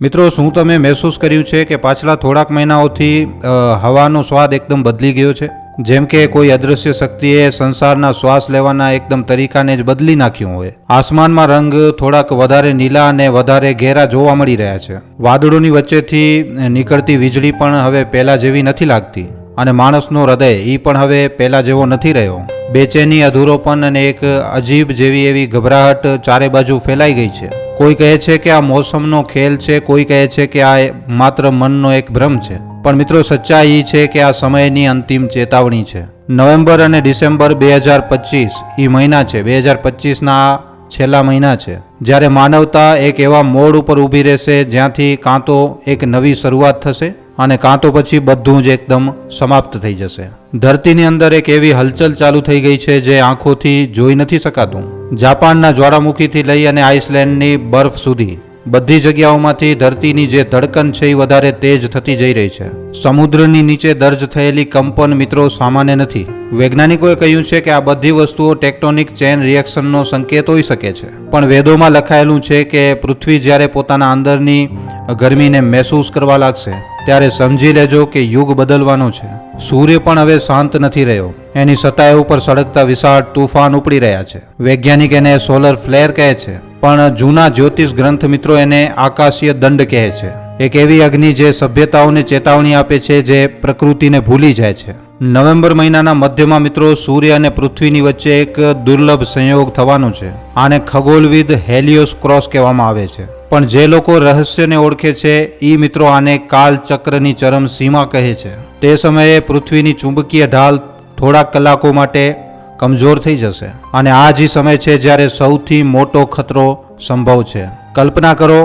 મિત્રો, શું તમે મહેસૂસ કર્યું છે કે પાછલા થોડાક મહિનાઓથી હવાનો સ્વાદ એકદમ બદલી ગયો છે? જેમ કે કોઈ અદૃશ્ય શક્તિએ સંસારના શ્વાસ લેવાના એકદમ તરીકાને જ બદલી નાખ્યું હોય. આસમાનમાં રંગ થોડાક વધારે નીલા અને વધારે ઘેરા જોવા મળી રહ્યા છે. વાદળોની વચ્ચેથી નીકળતી વીજળી પણ હવે પહેલા જેવી નથી લાગતી અને માણસનો હૃદય એ પણ હવે પહેલા જેવો નથી રહ્યો. બેચેની અધૂરોપન અને એક અજીબ જેવી એવી ગભરાહટ ચારે બાજુ ફેલાઈ ગઈ છે. કોઈ કહે છે કે આ મોસમનો ખેલ છે, કોઈ કહે છે કે આ માત્ર મનનો એક ભ્રમ છે. પણ મિત્રો સચ્ચાઈ એ છે કે આ સમયની અંતિમ ચેતવણી છે. નવેમ્બર અને ડિસેમ્બર બે હજાર પચીસ એ મહિના છે. બે હજાર પચીસના છેલ્લા મહિના છે. જ્યારે માનવતા એક એવા મોડ ઉપર ઊભી રહેશે જ્યાંથી કાં તો એક નવી શરૂઆત થશે અને કાં તો પછી બધું જ એકદમ સમાપ્ત થઈ જશે. ધરતીની અંદર એક એવી હલચલ ચાલુ થઈ ગઈ છે જે આંખોથી જોઈ નથી શકાતું. જાપાનના જ્વાળામુખીથી લઈ અને આઇસલેન્ડની બર્ફ સુધી. બધી જગ્યાઓમાંથી ધરતીની જે ધડકન છે એ વધારે તેજ થતી જઈ રહી છે. સમુદ્રની નીચે દર્જ થયેલી કંપન મિત્રો સામાન્ય નથી. વૈજ્ઞાનિકોએ કહ્યું છે કે આ બધી વસ્તુઓ ટેક્ટોનિક ચેન રિએક્શનનો સંકેત હોઈ શકે છે. પણ વેદોમાં લખાયેલું છે કે પૃથ્વી જ્યારે પોતાના અંદરની ગરમીને મહેસૂસ કરવા લાગશે ત્યારે સમજી લેજો કે યુગ બદલવાનો છે. સૂર્ય પણ હવે શાંત નથી રહ્યો. એની સતાય ઉપર સળગતા વિશાળ તુફાન ઉપડી રહ્યા છે. વૈજ્ઞાનિક એને સોલર ફ્લેર કહે છે, પણ જૂના જ્યોતિષ ગ્રંથ મિત્રો એને આકાશીય દંડ કહે છે. એક એવી અગ્નિ જે સભ્યતાઓને ચેતવણી આપે છે જે પ્રકૃતિને ભૂલી જાય છે. નવેમ્બર મહિનાના મધ્યમાં મિત્રો સૂર્ય અને પૃથ્વીની વચ્ચે એક દુર્લભ સંયોગ થવાનો છે. આને ખગોળવિદ હેલિયોસ ક્રોસ કહેવામાં આવે છે. પણ જે લોકો રહસ્યને ઓળખે છે એ મિત્રો આને કાલચક્રની ચરમ સીમા કહે છે. તે સમયે પૃથ્વીની ચુંબકીય ઢાલ થોડા કલાકો માટે કમજોર થઈ જશે. અને આ જ સમય છે જ્યારે સૌથી મોટો ખતરો સંભવ છે. કલ્પના કરો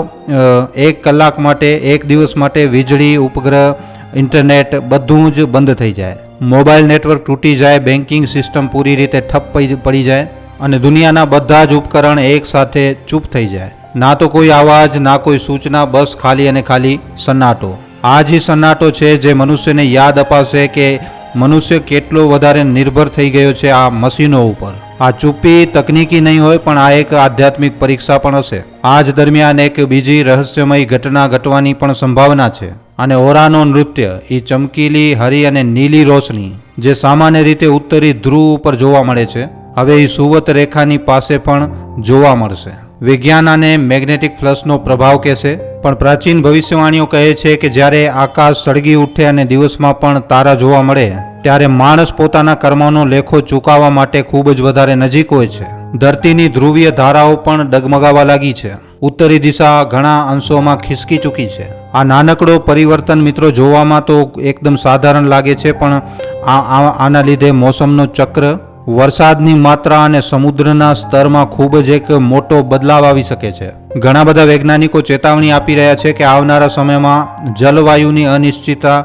એક કલાક માટે, એક દિવસ માટે વીજળી, ઉપગ્રહ, ઇન્ટરનેટ બધું જ બંધ થઈ જાય. મોબાઈલ નેટવર્ક તૂટી જાય બેન્કિંગ સિસ્ટમ પૂરી રીતે ઠપ પડી- જાય અને દુનિયાના બધા જ ઉપકરણ એક સાથે ચૂપ થઈ જાય. ના તો કોઈ આવાજ, ના કોઈ સૂચના, બસ ખાલી અને ખાલી સન્નાટો. આ જે સન્નાટો છે જે મનુષ્યને યાદ અપાશે કે મનુષ્ય કેટલો વધારે નિર્ભર થઈ ગયો છે આ મશીનો ઉપર. આ ચૂપી તકનીકી નહીં હોય, પણ આ એક આધ્યાત્મિક પરીક્ષા પણ હશે. આ જ દરમિયાન એક બીજી રહસ્યમય ઘટના ઘટવાની પણ સંભાવના છે. અને ઓરાનો નૃત્ય એ ચમકીલી, હરી અને નીલી રોશની, જે સામાન્ય રીતે ઉત્તરી ધ્રુવ ઉપર જોવા મળે છે, હવે એ સુવત રેખાની પાસે પણ જોવા મળશે. વિજ્ઞાન અને મેગ્નેટિક ફ્લશનો પ્રભાવ કહેશે, પણ પ્રાચીન ભવિષ્યવાણીઓ કહે છે કે જ્યારે આકાશ સળગી ઉઠે અને દિવસમાં પણ તારા જોવા મળે, ત્યારે માણસ પોતાના કર્મોનો લેખો ચૂકવવા માટે ખૂબ જ વધારે નજીક હોય છે. ધરતીની ધ્રુવીય ધારાઓ પણ ડગમગાવા લાગી છે. ઉત્તરી દિશા ઘણા અંશોમાં ખિસકી ચૂકી છે. આ નાનકડો પરિવર્તન મિત્રો જોવામાં તો એકદમ સાધારણ લાગે છે, પણ આ આના લીધે મોસમનો ચક્ર વરસાદની માત્રા અને સમુદ્રના સ્તરમાં ખૂબ જ એક મોટો બદલાવ આવી શકે છે. ઘણા બધા વૈજ્ઞાનિકો ચેતવણી આપી રહ્યા છે કે આવનારા સમયમાં જલવાયુની અનિશ્ચિતતા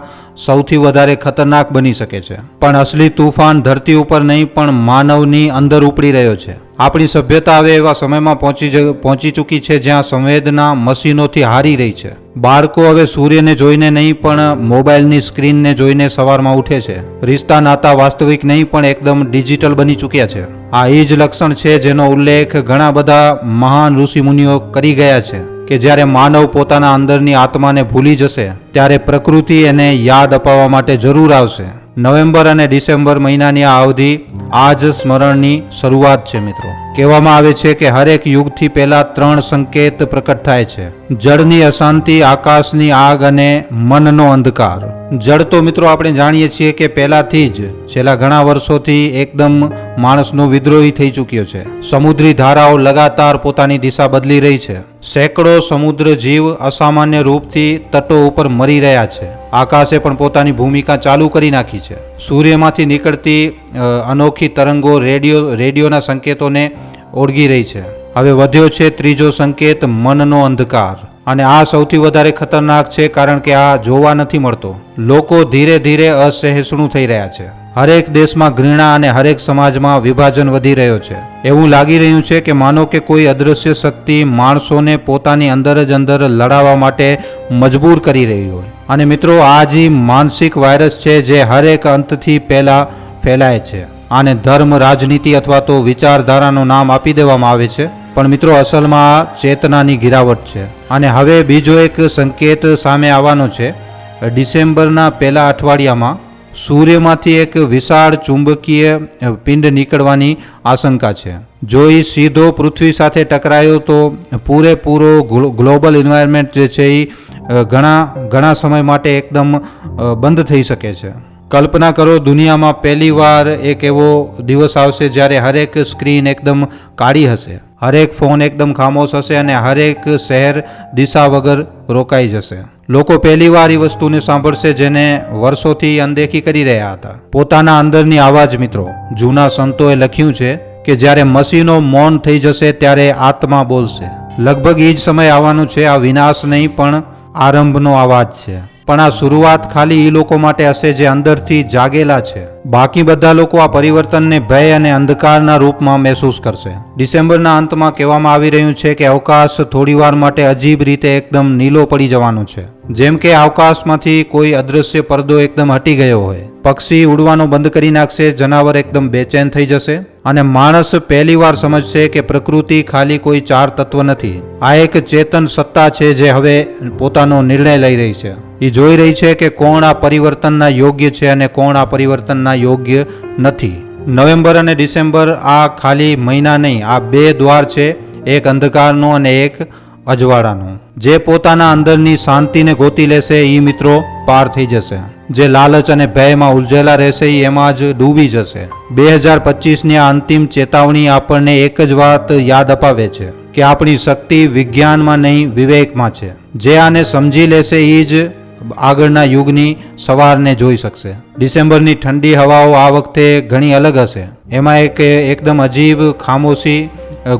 સૌથી વધારે ખતરનાક બની શકે છે. પણ અસલી તુફાન ધરતી ઉપર નહીં, પણ માનવની અંદર ઉપડી રહ્યો છે. આપણી સભ્યતા હવે એવા સમયમાં પહોંચી પહોંચી ચૂકી છે જ્યાં સંવેદના મશીનોથી હારી રહી છે. બાળકો હવે સૂર્યને જોઈને નહીં પણ મોબાઈલની સ્ક્રીનને જોઈને સવારમાં ઉઠે છે. રિશ્તા નાતા વાસ્તવિક નહીં પણ એકદમ ડિજિટલ બની ચૂક્યા છે. આ એ જ લક્ષણ છે જેનો ઉલ્લેખ ઘણા બધા મહાન ઋષિમુનિઓ કરી ગયા છે કે જ્યારે માનવ પોતાના અંદરની આત્માને ભૂલી જશે, ત્યારે પ્રકૃતિ એને યાદ અપાવવા માટે જરૂર આવશે. નવેમ્બર અને ડિસેમ્બર મહિનાની આ અવધિ આ જ સ્મરણની શરૂઆત છે, મિત્રો. કહેવામાં આવે છે કે હરેક યુગથી પહેલા ત્રણ સંકેત પ્રકટ થાય છે. જળની અશાંતિ, આકાશની આગ અને મનનો અંધકાર. જળ તો, મિત્રો, આપણે જાણીએ છીએ કે પહેલાથી જ છેલ્લા ઘણા વર્ષોથી એકદમ માણસનો વિદ્રોહી થઈ ચૂક્યો છે. સમુદ્રી ધારાઓ લગાતાર પોતાની દિશા બદલી રહી છે. સેંકડો સમુદ્ર જીવ અસામાન્ય રૂપથી તટો ઉપર મરી રહ્યા છે. આકાશે પણ પોતાની ભૂમિકા ચાલુ કરી નાખી છે. સૂર્યમાંથી નીકળતી અનોખી તરંગો રેડિયો, રેડિયોના સંકેતોને ઓળગી રહી છે. હવે વધ્યો છે ત્રીજો સંકેત, મનનો અંધકાર. અને આ સૌથી વધારે ખતરનાક છે કારણ કે આ જોવા નથી મળતો. લોકો ધીરે ધીરે અસહિષ્ણુ થઈ રહ્યા છે. હરેક દેશમાં ઘૃણા અને હરેક સમાજમાં વિભાજન વધી રહ્યો છે. એવું લાગી રહ્યું છે કે માનો કે કોઈ અદૃશ્ય શક્તિ માણસોને પોતાની અંદર જ અંદર લડાવવા માટે મજબૂર કરી રહી હોય. અને મિત્રો, આ જે માનસિક વાયરસ છે જે હરેક અંતથી પહેલાં ફેલાય છે. આને ધર્મ, રાજનીતિ અથવા તો વિચારધારાનું નામ આપી દેવામાં આવે છે. પણ મિત્રો, અસલમાં ચેતનાની ગિરાવટ છે. અને હવે બીજો એક સંકેત સામે આવવાનો છે. ડિસેમ્બરના પહેલા અઠવાડિયામાં સૂર્યમાંથી એક વિશાળ ચુંબકીય પિંડ નીકળવાની આશંકા છે. જો એ સીધો પૃથ્વી સાથે ટકરાયો તો પૂરેપૂરો ગ્લોબલ એન્વાયરમેન્ટ જે છે એ ઘણા ઘણા સમય માટે એકદમ બંધ થઈ શકે છે. કલ્પના કરો દુનિયામાં પહેલીવાર એક એવો દિવસ આવશે જ્યારે હરેક સ્ક્રીન એકદમ કાળી હશે. હરેક ફોન એકદમ ખામોશ હશે અને હરેક શહેર દિશા વગર રોકાઈ જશે. લોકો પહેલીવાર એ વસ્તુને સાંભળશે જેને વર્ષોથી અનદેખી કરી રહ્યા હતા. પોતાના અંદરની આવાજ મિત્રો, જૂના સંતોએ લખ્યું છે કે જ્યારે મસીનો મૌન થઈ જશે ત્યારે આત્મા બોલશે. લગભગ એ જ સમય આવવાનું છે, આ વિનાશ નહીં, પણ આરંભનો અવાજ છે. પણ આ શરૂઆત ખાલી એ લોકો માટે હશે જે અંદરથી જાગેલા છે. બાકી બધા લોકો આ પરિવર્તનને ભય અને અંધકારના રૂપમાં મહેસૂસ કરશે. ડિસેમ્બરના અંતમાં કહેવામાં આવી રહ્યું છે કે અવકાશ થોડીવાર માટે અજીબ રીતે એકદમ નીલો પડી જવાનો છે. જેમ કે અવકાશમાંથી કોઈ અદૃશ્ય પડદો એકદમ હટી ગયો હોય. પક્ષી ઉડવાનો બંધ કરી નાખશે, જનાવર એકદમ બેચેન થઈ જશે અને માણસ પહેલીવાર સમજશે કે પ્રકૃતિ ખાલી કોઈ ચાર તત્વ નથી. આ એક ચેતન સત્તા છે જે હવે પોતાનો નિર્ણય લઈ રહી છે. એ જોઈ રહી છે કે કોણ આ પરિવર્તનના યોગ્ય છે અને કોણ આ પરિવર્તનના યોગ્ય નથી. નવેમ્બર અને ડિસેમ્બર આ ખાલી મહિના નહીં, આ બે દ્વાર છે, એક અંધકારનો અને એક અજવાળાનો. જે પોતાના અંદરની શાંતિને ગોતી લેશે એ મિત્રો પાર થઈ જશે. જે લાલચ અને ભયમાં ઉલઝેલા રહેશે એ એમાં જ ડૂબી જશે. બે હજાર પચીસની આ અંતિમ ચેતવણી આપણને એક જ વાત યાદ અપાવે છે કે આપણી શક્તિ વિજ્ઞાનમાં નહીં, વિવેકમાં છે. જે આને સમજી લેશે એ જ આગળના યુગની સવારને જોઈ શકશે. ડિસેમ્બરની ઠંડી હવાઓ આ વખતે ઘણી અલગ હશે. એમાં એક એકદમ અજીબ, ખામોશી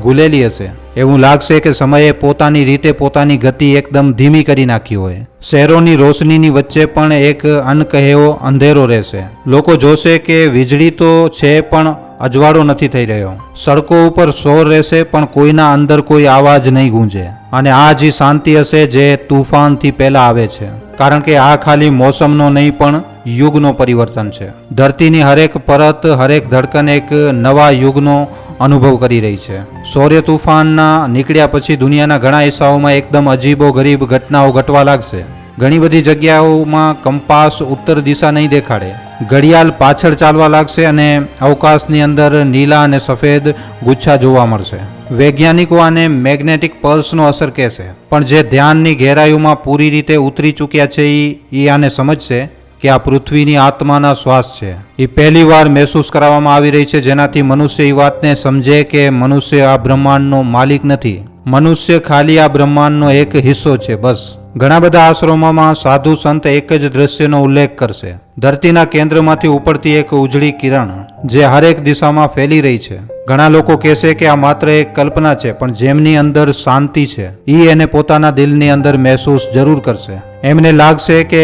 ગુલેલી હશે. એવું લાગશે કે સમયે પોતાની રીતે પોતાની ગતિ એકદમ ધીમી કરી નાખી હોય. શહેરોની રોશનીની વચ્ચે પણ એક અનકહેવો અંધેરો રહેશે. લોકો જોશે કે વીજળી તો છે પણ અજવાળો નથી થઈ રહ્યો. સડકો ઉપર શોર રહેશે પણ કોઈના અંદર કોઈ અવાજ નહીં ગૂંજે. અને આ જે શાંતિ હશે જે તુફાનથી પહેલાં આવે છે. કારણ કે આ ખાલી મોસમનો નહીં, પણ યુગનો પરિવર્તન છે. ધરતીની હરેક પરત, હરેક ધડકન એક નવા યુગનો અનુભવ કરી રહી છે. સૌર્ય તુફાનના નીકળ્યા પછી દુનિયાના ઘણા હિસ્સાઓમાં એકદમ અજીબો ગરીબ ઘટનાઓ ઘટવા લાગશે. ઘણી બધી જગ્યાઓમાં કંપાસ ઉત્તર દિશા નહીં દેખાડે. ઘડિયાળ પાછળ ચાલવા લાગશે અને અવકાશની અંદર નીલા અને સફેદ ગુચ્છા જોવા મળશે. વૈજ્ઞાનિકો આને મેગ્નેટિક પલ્સનો અસર કહેશે. પણ જે ધ્યાનની ગહેરાઈઓમાં પૂરી રીતે ઉતરી ચૂક્યા છે એ આને સમજશે કે આ પૃથ્વીની આત્માના શ્વાસ છે. એ પહેલીવાર મહેસૂસ કરાવવામાં આવી રહી છે જેનાથી મનુષ્ય એ વાતને સમજે કે મનુષ્ય આ બ્રહ્માંડનો માલિક નથી. મનુષ્ય ખાલી આ બ્રહ્માંડનો એક હિસ્સો છે બસ. ઘણા બધા આશ્રમોમાં સાધુ સંત એક જ દ્રશ્યનો ઉલ્લેખ કરશે. ધરતીના કેન્દ્રમાંથી ઉપડતી એક ઉજળી કિરણ, જે હરેક દિશામાં ફેલી રહી છે. ઘણા લોકો કહેશે કે આ માત્ર એક કલ્પના છે, પણ જેમની અંદર શાંતિ છે એ એને પોતાના દિલની અંદર મહેસૂસ જરૂર કરશે. એમને લાગશે કે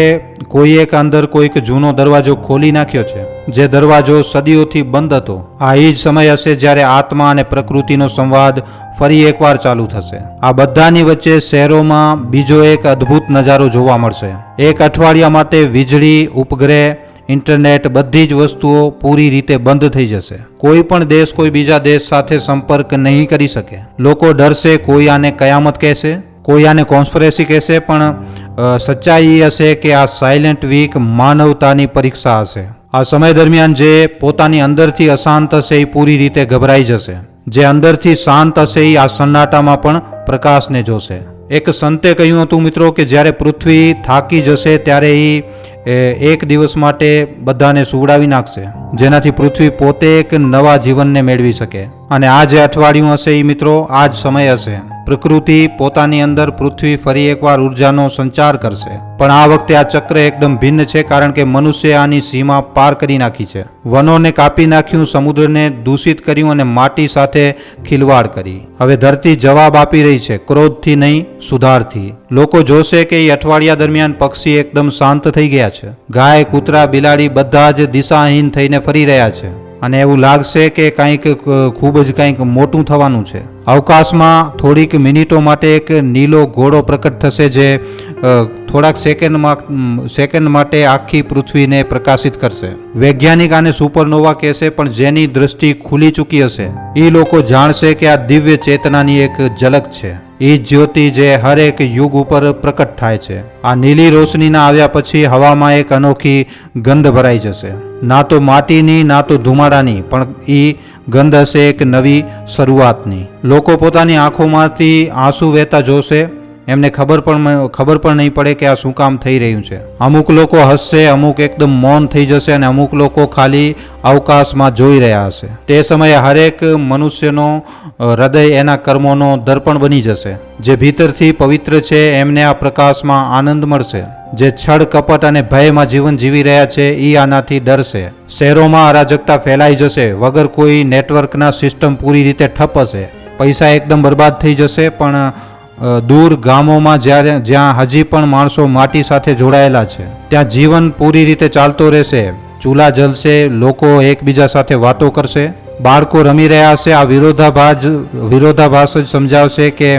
કોઈ એક અંદર કોઈક જૂનો દરવાજો ખોલી નાખ્યો છે, જે દરવાજો સદીઓથી બંધ હતો. આ એ જ સમય હશે જ્યારે આત્મા અને પ્રકૃતિનો સંવાદ ફરી એકવાર ચાલુ થશે. આ બધાની વચ્ચે શહેરોમાં બીજો એક અદ્ભુત નજારો જોવા મળશે. એક અઠવાડિયા માટે વીજળી, ઉપગ્રહ, ઇન્ટરનેટ બધી જ વસ્તુઓ પૂરી રીતે બંધ થઈ જશે. કોઈ પણ દેશ કોઈ બીજા દેશ સાથે સંપર્ક નહીં કરી શકે. લોકો ડરશે કોઈ આને કયામત કહેશે, કોઈ આને કોન્સ્પરેસી કહેશે, પણ સચ્ચાઈ હશે કે આ સાયલેન્ટ વીક માનવતાની પરીક્ષા હશે. આ સમય દરમિયાન જે પોતાની અંદરથી અશાંત હશે એ પૂરી રીતે ગભરાઈ જશે. જે અંદરથી શાંત હશે એ આ સન્નાટામાં પણ પ્રકાશને જોશે. એક સંતે કહ્યું હતું મિત્રો કે જ્યારે પૃથ્વી થાકી જશે ત્યારે એ, એક દિવસ માટે બધાને સુવડાવી નાખશે. જેનાથી પૃથ્વી પોતે એક નવા જીવનને મેળવી શકે. અને આ જે અઠવાડિયું હશે એ મિત્રો, આ જ સમય હશે. પ્રકૃતિ પોતાની અંદર પૃથ્વી ફરી એકવાર ઉર્જાનો સંચાર કરશે. પણ આ વખતે આ ચક્ર એકદમ ભિન્ન છે કારણ કે મનુષ્ય આની સીમા પાર કરી નાખી છે. વનોને કાપી નાખ્યું, સમુદ્રને દૂષિત કર્યું અને માટી સાથે ખિલવાડ કરી. હવે ધરતી જવાબ આપી રહી છે, ક્રોધથી નહીં, સુધારથી. લોકો જોશે કે એ અઠવાડિયા દરમિયાન પક્ષી એકદમ શાંત થઈ ગયા છે. ગાય, કૂતરા, બિલાડી બધા જ દિશાહીન થઈને ફરી રહ્યા છે. અને એવું લાગશે કે કંઈક ખૂબ જ કંઈક મોટું થવાનું છે. અવકાશમાં થોડીક મિનિટો માટે એક નીલો ઘોડો પ્રકટ થશે જે થોડાક સેકન્ડમાં સેકન્ડ માટે આખી પૃથ્વીને પ્રકાશિત કરશે. વૈજ્ઞાનિક આને સુપરનોવા કહેશે, પણ જેની દ્રષ્ટિ ખુલી ચૂકી હશે. એ લોકો જાણશે કે આ દિવ્ય ચેતનાની એક ઝલક છે. એ જ્યોતિ જે હરેક યુગ ઉપર પ્રકટ થાય છે. આ નીલી રોશનીના આવ્યા પછી હવામાં એક અનોખી ગંધ ભરાઈ જશે. ના તો માટીની, ના તો ધુમાડાની, પણ એ ગંધ હશે એક નવી શરૂઆતની. લોકો પોતાની આંખોમાંથી આંસુ વહેતા જોશે. એમને ખબર પણ ખબર પણ નહીં પડે કે આ શું કામ થઈ રહ્યું છે. અમુક લોકો હસશે, અમુક એકદમ મૌન થઈ જશે અને અમુક લોકો ખાલી અવકાશમાં જોઈ રહ્યા હશે. તે સમયે હરેક મનુષ્યનો હૃદય એના કર્મોનો દર્પણ બની જશે. જે ભીતરથી પવિત્ર છે, એમને આ પ્રકાશમાં આનંદ મળશે. જે છળ, કપટ અને ભયમાં જીવન જીવી રહ્યા છે એ આનાથી ડરશે. શહેરોમાં અરાજકતા ફેલાઈ જશે, વગર કોઈ નેટવર્કના સિસ્ટમ પૂરી રીતે ઠપ હશે. પૈસા એકદમ બરબાદ થઈ જશે, પણ દૂર ગામોમાં જ્યારે, જ્યાં હજી પણ માણસો માટી સાથે જોડાયેલા છે, ત્યાં જીવન પૂરી રીતે ચાલતો રહેશે, ચૂલા જલશે, લોકો એકબીજા સાથે વાતો કરશે, બાળકો રમી રહ્યા હશે, આ વિરોધાભાસ વિરોધાભાસ જ સમજાવશે કે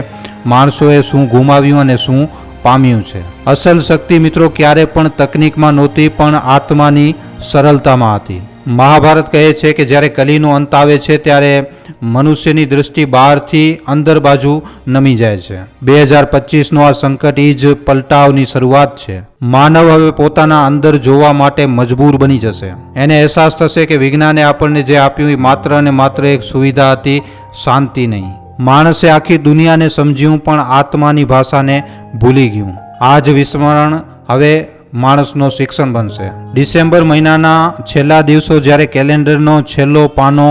માણસોએ શું ગુમાવ્યું અને શું પામ્યું છે. અસલ શક્તિ મિત્રો ક્યારે પણ તકનિકમાં નહોતી, પણ આત્માની સરળતામાં હતી. મહાભારત કહે છે કે જ્યારે કલીનો અંત આવે છે ત્યારે મનુષ્યની દૃષ્ટિ બહારથી અંદર બાજુ નમી જાય છે. બે હજાર પચીસનો આ સંકટ એ જ પલટાવની શરૂઆત છે. માનવ હવે પોતાના અંદર જોવા માટે મજબૂર બની જશે. એને અહેસાસ થશે કે વિજ્ઞાને આપણને જે આપ્યું એ માત્ર અને માત્ર એક સુવિધા હતી, શાંતિ નહીં. માણસે આખી દુનિયાને સમજ્યું પણ આત્માની ભાષાને ભૂલી ગયું. આ જ વિસ્મરણ હવે માણસનો શિક્ષણ બનશે. ડિસેમ્બર મહિનાના છેલ્લા દિવસો જ્યારે કેલેન્ડરનો છેલ્લો પાનો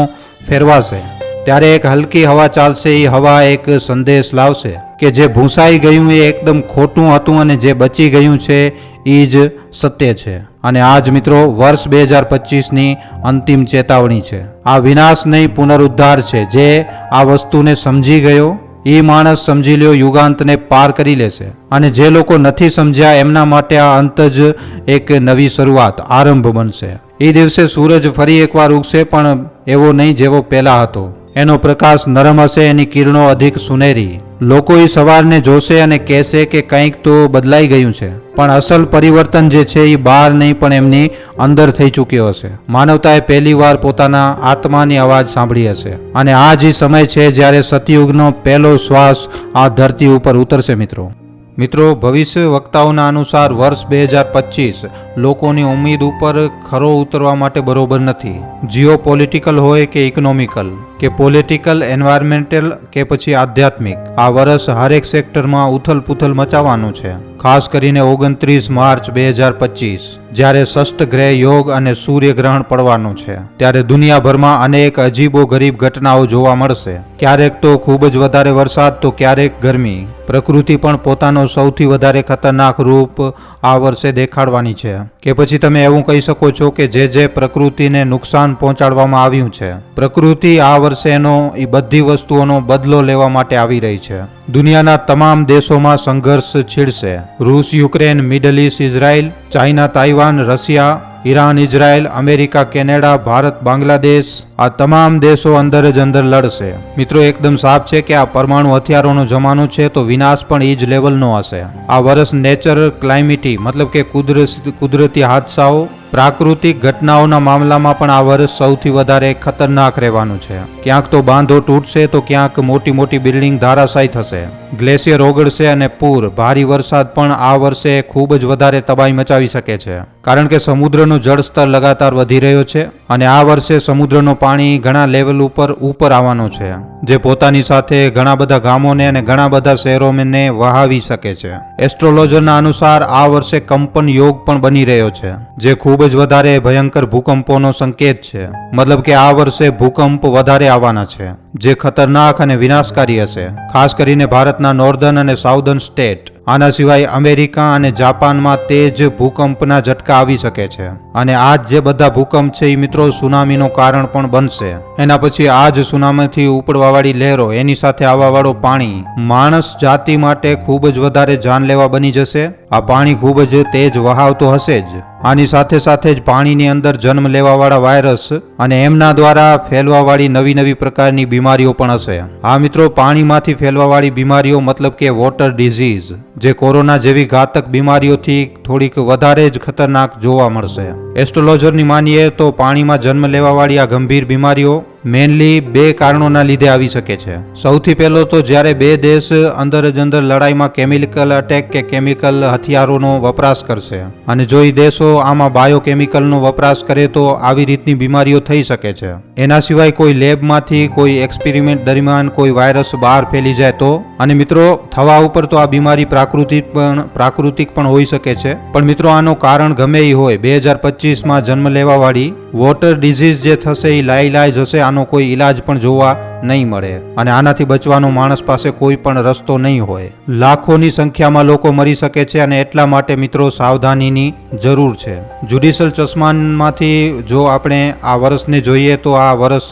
ફેરવાશે, ત્યારે એક હલકી હવા ચાલશે એ હવા એક સંદેશ લાવશે કે જે ભૂંસાઈ ગયું એ એકદમ ખોટું હતું અને જે બચી ગયું છે એ જ સત્ય છે. અને આજ, મિત્રો, વર્ષ બે હજાર પચીસની અંતિમ ચેતવણી છે. આ વિનાશ નહીં પુનરુદ્ધાર છે જે આ વસ્તુને સમજી ગયો એ માણસ સમજી લ્યો યુગાંતને પાર કરી લેશે. અને જે લોકો નથી સમજ્યા એમના માટે આ અંત જ એક નવી શરૂઆત, આરંભ બનશે. એ દિવસે સૂરજ ફરી એકવાર ઉગશે, પણ એવો નહીં જેવો પહેલા હતો. એનો પ્રકાશ નરમ હશે, એની કિરણો અધિક સુનેરી. લોકો એ સવારને જોશે અને કહેશે કે કંઈક તો બદલાઈ ગયું છે, પણ અસલ પરિવર્તન જે છે એ બહાર નહીં, પણ એમની અંદર થઈ ચૂક્યો હશે. માનવતાએ પહેલીવાર પોતાના આત્માની અવાજ સાંભળી હશે. અને આ જ સમય છે જ્યારે સતયુગનો પહેલો શ્વાસ આ ધરતી ઉપર ઉતરશે, મિત્રો. મિત્રો ભવિષ્ય વક્તાઓના અનુસાર વર્ષ બે હજાર પચીસ લોકોની ઉમ્મીદ ઉપર ખરો ઉતરવા માટે બરોબર નથી. જીઓ પોલિટિકલ હોય કે ઇકોનોમિકલ કે પોલિટિકલ એન્વાયરમેન્ટલ કે પછી આધ્યાત્મિક. આ વર્ષ હરેક સેક્ટરમાં ઉથલ-પુથલ મચાવવાનું છે. ખાસ કરીને ઓગણત્રીસ માર્ચ બે હજાર પચીસ, જ્યારે ષષ્ઠ ગ્રહ યોગ અને સૂર્યગ્રહણ પડવાનું છે. ત્યારે દુનિયાભરમાં અનેક અજીબો ગરીબ ઘટનાઓ જોવા મળશે. ક્યારેક તો ખૂબ જ વધારે વરસાદ, તો ક્યારેક ગરમી. પ્રકૃતિ પણ પોતાનો સૌથી વધારે ખતરનાક રૂપ આ વર્ષે દેખાડવાની છે. કે પછી તમે એવું કહી શકો છો કે જે જે પ્રકૃતિને નુકસાન પહોંચાડવામાં આવ્યું છે, પ્રકૃતિ આ વર્ષે એનો, એ બધી વસ્તુઓનો બદલો લેવા માટે આવી રહી છે. દુનિયાના તમામ દેશોમાં સંઘર્ષ છીડશે. રૂસ, Ukraine, middle east Israel, China, Taiwan, Russia Iran, Israel, America, Canada, Bharat, Bangladesh આ તમામ દેશો અંદર જ અંદર લડશે. મિત્રો, એકદમ સાફ છે કે આ પરમાણુ હથિયારોનો જમાનો છે તો વિનાશ પણ એ જ લેવલનો હશે. આ વર્ષ નેચર ક્લાઇમેટી મતલબ કે કુદરતી કુદરતી હાદસાઓ પ્રાકૃતિક ઘટનાઓના મામલામાં પણ આ વર્ષ સૌથી વધારે ખતરનાક રહેવાનું છે. ક્યાંક તો બાંધો તૂટશે તો ક્યાંક મોટી મોટી બિલ્ડિંગ ધરાશાયી થશે. ગ્લેશિયર ઓગળશે અને પૂર, ભારી વરસાદ પણ આ વર્ષે ખૂબ જ વધારે તબાહી મચાવી શકે છે. કારણ કે સમુદ્રનું જળસ્તર લગાતાર વધી રહ્યો છે અને આ વર્ષે સમુદ્રનું પાણી ઘણા લેવલ ઉપર ઉપર આવવાનું છે. જે પોતાની સાથે ઘણા બધા ગામોને અને ઘણા બધા શહેરોને વહાવી શકે છે. એસ્ટ્રોલોજરના અનુસાર આ વર્ષે કંપન યોગ પણ બની રહ્યો છે, જે ખૂબ જ વધારે ભયંકર ભૂકંપોનો સંકેત છે. મતલબ કે આ વર્ષે ભૂકંપ વધારે આવવાના છે, જે ખતરનાક અને વિનાશકારી હશે, ખાસ કરીને ભારતના નોર્ધન અને સાઉધર્ન સ્ટેટ. આના સિવાય અમેરિકા અને જાપાનમાં તેજ ભૂકંપના ઝટકા આવી શકે છે. અને આ જે બધા ભૂકંપ છે એ મિત્રો સુનામીનું કારણ પણ બનશે. એના પછી આ જ સુનામીથી ઉપડવાવાળી લહેરો, એની સાથે આવવાવાળું પાણી. માણસ જાતિ માટે ખૂબ જ વધારે જાનલેવા બની જશે. આ પાણી ખૂબ જ તેજ વહાવતો હશે જ. આની સાથે સાથે જ પાણીની અંદર જન્મ લેવાવાળા વાયરસ અને એમના દ્વારા ફેલવાવાળી નવી નવી પ્રકારની બીમારીઓ પણ હશે. આ મિત્રો, પાણીમાંથી ફેલવાવાળી બીમારીઓ મતલબ કે વોટર ડિઝીઝ, જે કોરોના જેવી ઘાતક બીમારીઓથી થોડીક વધારે જ ખતરનાક જોવા મળશે. એસ્ટ્રોલોજરની માનીએ તો પાણીમાં જન્મ લેવાવાળી આ ગંભીર બીમારીઓ મેનલી બે કારણોના લીધે આવી શકે છે. સૌથી પહેલો તો જ્યારે બે દેશ અંદર જ અંદર લડાઈમાં કેમિકલ અટેક કે કેમિકલ હથિયારોનો વપરાશ કરશે. અને જો એ દેશો આમાં બાયોકેમિકલનો વપરાશ કરે તો આવી રીતની બીમારીઓ થઈ શકે છે. એના સિવાય કોઈ લેબમાંથી કોઈ એક્સપેરિમેન્ટ દરમિયાન કોઈ વાયરસ બહાર ફેલી જાય તો? અને મિત્રો, થવા ઉપર તો આ બીમારી પ્રાકૃતિક પણ પ્રાકૃતિક પણ હોઈ શકે છે. પણ મિત્રો, આનું કારણ ગમે એ હોય. બે હજાર પચીસમાં જન્મ લેવાવાળી વોટર ડિઝીઝ જે થશે એ લાઈ જશે આનો કોઈ ઈલાજ પણ જોવા નહીં મળે અને આનાથી બચવાનો માણસ પાસે કોઈ પણ રસ્તો નહીં હોય. લાખોની સંખ્યામાં લોકો મરી શકે છે અને એટલા માટે મિત્રો સાવધાનીની જરૂર છે. જ્યુડિશિયલ ચશ્મામાંથી જો આપણે આ વર્ષને જોઈએ તો આ વર્ષ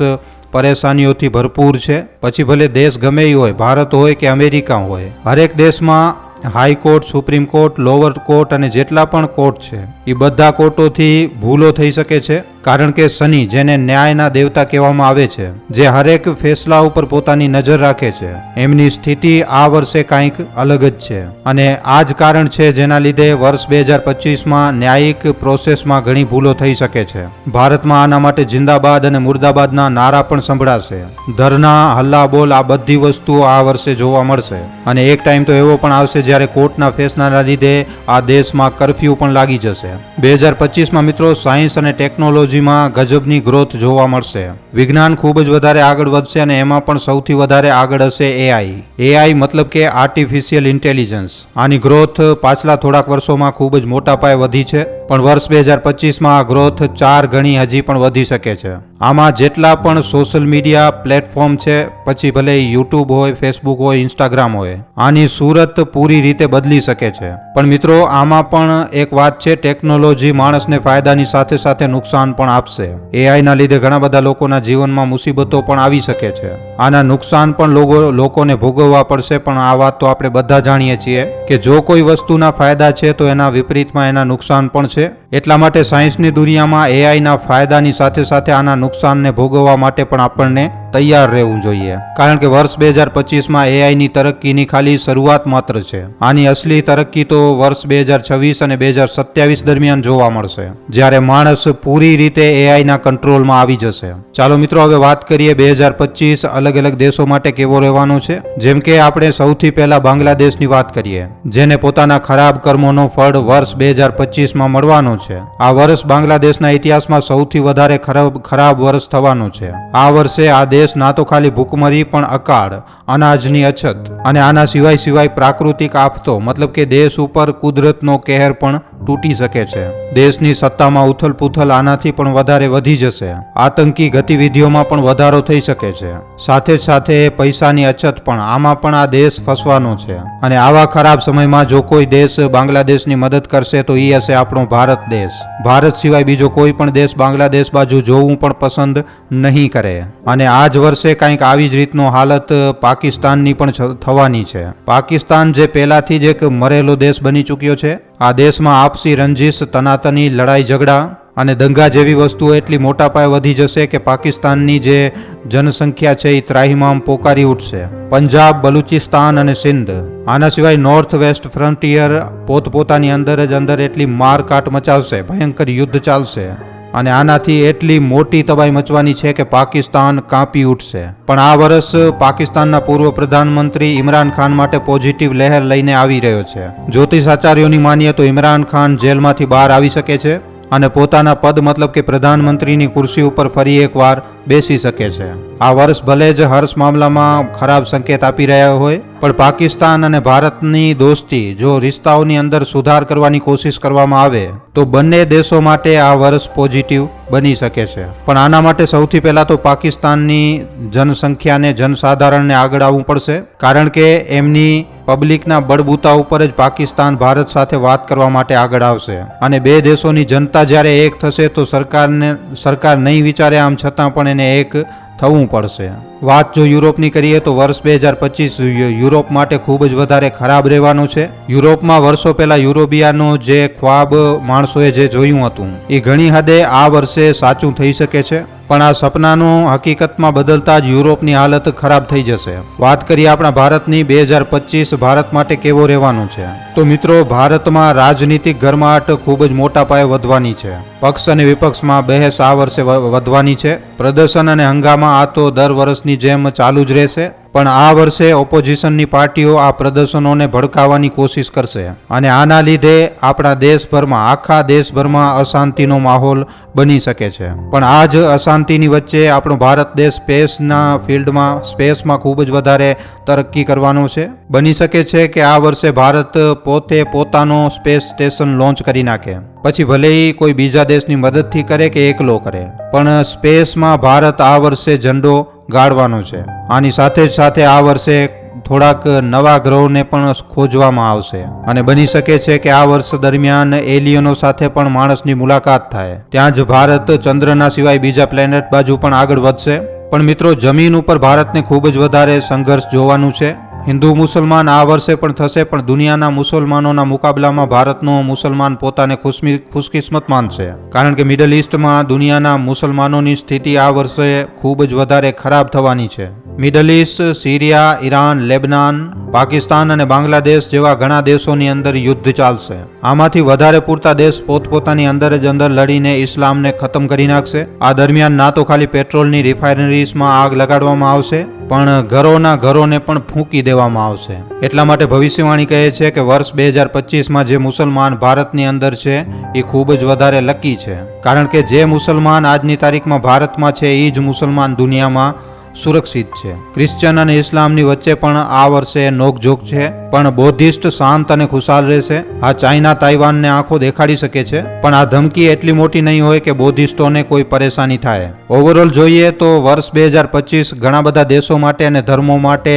પરેશાનીઓથી ભરપૂર છે. પછી ભલે દેશ ગમે હોય, ભારત હોય કે અમેરિકા હોય, હરેક દેશમાં high court supreme court, lower court અને જેટલા પણ કોર્ટ છે એ બધા કોર્ટોથી ભૂલો થઈ શકે છે. કારણ કે શનિ જેને ન્યાયના દેવતા કહેવામાં આવે છે, જે હરેક ફેસલા ઉપર પોતાની નજર રાખે છે, એમની સ્થિતિ આ વર્ષે કાંઈક અલગ જ છે. અને આ જ કારણ છે જેના લીધે વર્ષ બે હજાર પચીસમાં ન્યાયિક પ્રોસેસમાં ઘણી ભૂલો થઈ શકે છે. ભારતમાં આના માટે જિંદાબાદ અને મુર્દાબાદના નારા પણ સંભળાશે. ધરના હલ્લા બોલ આ બધી વસ્તુઓ આ વર્ષે જોવા મળશે. અને એક ટાઈમ તો એવો પણ આવશે જ્યારે કોર્ટના ફેસલાના લીધે આ દેશમાં કરફ્યુ પણ લાગી જશે. બે હજાર પચીસમાં મિત્રો સાયન્સ અને ટેકનોલોજી ટેકનોલોજીમાં ગજબની ગ્રોથ જોવા મળશે. વિજ્ઞાન ખૂબ જ વધારે આગળ વધશે અને એમાં પણ સૌથી વધારે આગળ હશે એઆઈ એઆઈ મતલબ કે આર્ટિફિશિયલ ઇન્ટેલિજન્સ આની ગ્રોથ પાછલા થોડાક વર્ષોમાં ખૂબ જ મોટા પાયે વધી છે. પણ વર્ષ બે હજાર પચીસમાં આ ગ્રોથ ચાર ગણી હજી પણ વધી શકે છે. આમાં જેટલા પણ સોશિયલ મીડિયા પ્લેટફોર્મ છે, પછી ભલે યુટ્યુબ હોય, ફેસબુક હોય, ઇન્સ્ટાગ્રામ હોય, આની સુરત પૂરી રીતે બદલી શકે છે. પણ મિત્રો, આમાં પણ એક વાત છે, ટેકનોલોજી માણસને ફાયદાની સાથે સાથે નુકસાન પણ આપશે. એઆઈના લીધે ઘણા બધા લોકોના જીવનમાં મુસીબતો પણ આવી શકે છે. આના નુકસાન પણ લોકો, લોકોને ભોગવવા પડશે, પણ આ વાત તો આપણે બધા જાણીએ છીએ કે જો કોઈ વસ્તુના ફાયદા છે, તો એના વિપરીતમાં એના નુકસાન પણ છે. એટલા માટે સાયન્સની દુનિયામાં એઆઈના ફાયદાની સાથે સાથે આના નુકસાનને ભોગવવા માટે પણ આપણને તૈયાર રહેવું જોઈએ. કારણ કે વર્ષ બે હજાર પચીસમાં એઆઈની તરક્કીની ખાલી શરૂઆત માત્ર છે. આની અસલી તરક્કી તો વર્ષ બે હજાર છવ્વીસ અને બે હજાર સત્યાવીસ દરમિયાન જોવા મળશે. જ્યારે માણસ પૂરી રીતે એઆઈના કંટ્રોલમાં આવી જશે. ચાલો મિત્રો, હવે વાત કરીએ બે હજાર પચીસ અલગ અલગ દેશો માટે કેવો રહેવાનો છે? જેમ કે આપણે સૌથી પહેલા બાંગ્લાદેશની વાત કરીએ, જેને પોતાના ખરાબ કર્મોનો ફળ વર્ષ બે હજાર પચીસમાં મળવાનો છે. આ વર્ષ બાંગ્લાદેશના ઇતિહાસમાં સૌથી વધારે ખરાબ ખરાબ વર્ષ થવાનું છે. આ વર્ષે આ દેશ ના તો ખાલી ભૂખમરી પણ અકાળ, અનાજની અછત અને આના સિવાય સિવાય પ્રાકૃતિક આફતો, મતલબ કે દેશ ઉપર કુદરતનો કહેર પણ તૂટી શકે છે. દેશની સત્તામાં ઉથલપુથલ આનાથી પણ વધારે વધી જશે. આતંકી ગતિવિધિઓમાં પણ વધારો થઈ શકે છે. સાથે સાથે પૈસાની અછત પણ, આમાં પણ આ દેશ ફસવાનો છે. અને આવા ખરાબ સમયમાં જો કોઈ દેશ બાંગ્લાદેશની મદદ કરશે, તો એ હશે આપણો ભારત દેશ. ભારત સિવાય બીજો કોઈ પણ દેશ બાંગ્લાદેશ બાજુ જોવું પણ પસંદ નહીં કરે. અને આ જ વર્ષે કંઈક આવી જ રીતનો હાલત પાકિસ્તાનની પણ થવાની છે. પાકિસ્તાન જે પહેલાથી જ એક મરેલો દેશ બની ચૂક્યો છે આ દેશમાં આપસી રંજીશ તનાતની, લડાઈ ઝઘડા અને દંગા જેવી વસ્તુઓ એટલી મોટા પાયે વધી જશે કે પાકિસ્તાનની જે જનસંખ્યા છે એ ત્રાહિમામ પોકારી ઉઠશે. પંજાબ, બલુચિસ્તાન અને સિંધ. આના સિવાય નોર્થ વેસ્ટ ફ્રન્ટિયર પોતપોતાની અંદર જ અંદર એટલી મારકાટ મચાવશે, ભયંકર યુદ્ધ ચાલશે. અને આનાથી એટલી મોટી તબાહી મચવાની છે કે પાકિસ્તાન કાંપી ઉઠશે. પણ આ વર્ષ પાકિસ્તાનના પૂર્વ પ્રધાનમંત્રી ઇમરાન ખાન માટે પોઝિટિવ લહેર લઈને આવી રહ્યો છે. જ્યોતિષ આચાર્યોની માનીએ તો ઇમરાન ખાન જેલમાંથી બહાર આવી શકે છે અને પોતાના પદ મતલબ કે પ્રધાનમંત્રીની ખુરશી ઉપર ફરી એકવાર બેસી શકે છે. આ વર્ષ ભલે જ હર્ષ મામલામાં ખરાબ સંકેત આપી રહ્યા હોય, પણ પાકિસ્તાન અને ભારતની દોસ્તી જો રિશ્તાઓની અંદર સુધાર કરવાની કોશિશ કરવામાં આવે, તો બંને દેશો માટે આ વર્ષ પોઝિટિવ બની શકે છે. પણ આના માટે સૌથી પહેલાં તો પાકિસ્તાનની જનસંખ્યાને જનસાધારણને આગળ આવવું પડશે, કારણ કે એમની પબ્લિકના બળબૂતા ઉપર જ પાકિસ્તાન ભારત સાથે વાત કરવા માટે આગળ આવશે. અને બે દેશોની જનતા જ્યારે એક થશે તો સરકારને, સરકાર નહીં વિચારે આમ છતાં પણ એને એક થવું પડશે. વાત જો યુરોપની કરીએ તો વર્ષ બે હજાર પચીસ યુરોપ માટે ખૂબ જ વધારે ખરાબ રહેવાનું છે. યુરોપમાં વર્ષો પહેલા યુરોપિયાનો જે ખ્વાબ માણસોએ જે જોયું હતું, એ ઘણી હદે આ વર્ષે સાચું થઈ શકે છે. પણ આ સપનાનું હકીકતમાં બદલતા જ યુરોપની હાલત ખરાબ થઈ જશે. વાત કરીએ આપણા ભારતની, બે હજાર પચીસ ભારત માટે કેવો રહેવાનું છે? તો મિત્રો, ભારતમાં રાજનીતિક ગરમાટ ખૂબ જ મોટા પાયે વધવાની છે. પક્ષ અને વિપક્ષમાં બહેસ આ વર્ષે વધવાની છે. પ્રદર્શન અને હંગામા આ તો દર વર્ષની જેમ ચાલુ જ રહેશે. પણ આ વર્ષે ઓપોઝિશનની પાર્ટીઓ આ પ્રદર્શનોને ભડકાવવાની કોશિશ કરશે અને આના લીધે આપણા દેશભરમાં, આખા દેશભરમાં અશાંતિનો માહોલ બની શકે છે. પણ આ જ અશાંતિની વચ્ચે આપણો ભારત દેશ સ્પેસના ફિલ્ડમાં, સ્પેસમાં ખૂબ જ વધારે તરક્કી કરવાનો છે. બની શકે છે કે આ વર્ષે ભારત પોતે પોતાનો સ્પેસ સ્ટેશન લોન્ચ કરી નાખે. પછી ભલે કોઈ બીજા દેશની મદદથી કરે કે એકલો કરે. પણ સ્પેસમાં ભારત આ વર્ષે ઝંડો ગાળવાનો છે. આની સાથે જ સાથે આ વર્ષે થોડાક નવા ગ્રહોને પણ ખોજવામાં આવશે. અને બની શકે છે કે આ વર્ષ દરમિયાન એલિયનો સાથે પણ માણસની મુલાકાત થાય. ત્યાં જ ભારત ચંદ્રના સિવાય બીજા પ્લેનેટ બાજુ પણ આગળ વધશે. પણ મિત્રો, જમીન ઉપર ભારતને ખૂબ જ વધારે સંઘર્ષ જોવાનું છે. હિન્દુ મુસલમાન આ વર્ષે પણ થશે, પણ દુનિયાના મુસલમાનોના મુકાબલામાં ભારતનો મુસલમાન પોતાને ખુશમી, ખુશકિસ્મત માનશે. કારણ કે મિડલ ઇસ્ટમાં દુનિયાના મુસલમાનોની સ્થિતિ આ વર્ષે ખૂબ જ વધારે ખરાબ થવાની છે. Middle east Syria, Iran, Lebanon, Pakistan અને બાંગ્લાદેશ જેવા ઘણા દેશોની અંદર યુદ્ધ ચાલશે. આમાંથી વધારે પૂરતા દેશ પોતપોતાની અંદર જ અંદર લડીને ઇસ્લામને ખતમ કરી નાખશે. આ દરમિયાન ના તો ખાલી પેટ્રોલની રિફાઇનરીઝમાં આગ લગાડવામાં આવશે પણ ઘરોના ઘરોને પણ ફૂંકી દેવામાં આવશે. એટલા માટે ભવિષ્યવાણી કહે છે કે વર્ષ બે હજાર પચીસમાં જે મુસલમાન ભારતની અંદર છે, એ ખૂબ જ વધારે લકી છે. કારણ કે જે મુસલમાન આજની તારીખમાં ભારતમાં છે, એ જ મુસલમાન દુનિયામાં સુરક્ષિત છે. ક્રિશ્ચન અને ઇસ્લામની વચ્ચે પણ આ વર્ષે નોકઝોક છે, પણ બૌદ્ધિસ્ટ શાંત અને ખુશાલ રહેશે. આ ચાઇના તાઇવાનને આંખો દેખાડી શકે છે, પણ આ ધમકી એટલી મોટી નહીં હોય કે બૌદ્ધિસ્ટોને કોઈ પરેશાની થાય. ઓવરઓલ જોઈએ તો વર્ષ બે હજાર પચીસ ઘણા બધા દેશો માટે અને ધર્મો માટે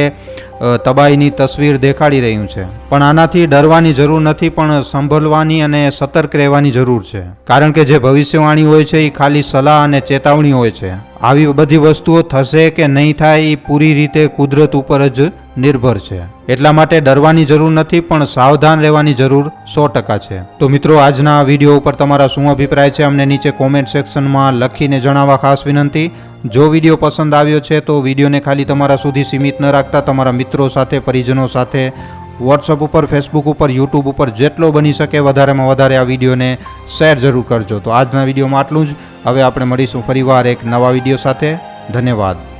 તબાહીની તસવીર દેખાડી રહ્યું છે. પણ આનાથી ડરવાની જરૂર નથી, પણ સંભળવાની અને સતર્ક રહેવાની જરૂર છે. કારણ કે જે ભવિષ્યવાણી હોય છે એ ખાલી સલાહ અને ચેતવણી હોય છે. આવી બધી વસ્તુઓ થશે કે નહીં થાય એ પૂરી રીતે કુદરત ઉપર જ નિર્ભર છે. એટલા માટે ડરવાની જરૂર નથી, પણ સાવધાન રહેવાની જરૂર સો ટકા છે. તો મિત્રો, આજના વીડિયો ઉપર તમારા શું અભિપ્રાય છે? અમને નીચે કોમેન્ટ સેક્શનમાં લખીને જણાવવા ખાસ વિનંતી. જો વીડિયો પસંદ આવ્યો છે, તો વિડીયોને ખાલી તમારા સુધી સીમિત ન રાખતા તમારા મિત્રો સાથે, પરિજનો સાથે વોટ્સઅપ ઉપર ફેસબુક ઉપર યુટ્યુબ ઉપર જેટલો બની શકે વધારેમાં વધારે આ વિડીયોને શેર જરૂર કરજો. તો આજના વિડીયોમાં આટલું જ. હવે આપણે મળીશું ફરીવાર એક નવા વીડિયો સાથે. ધન્યવાદ.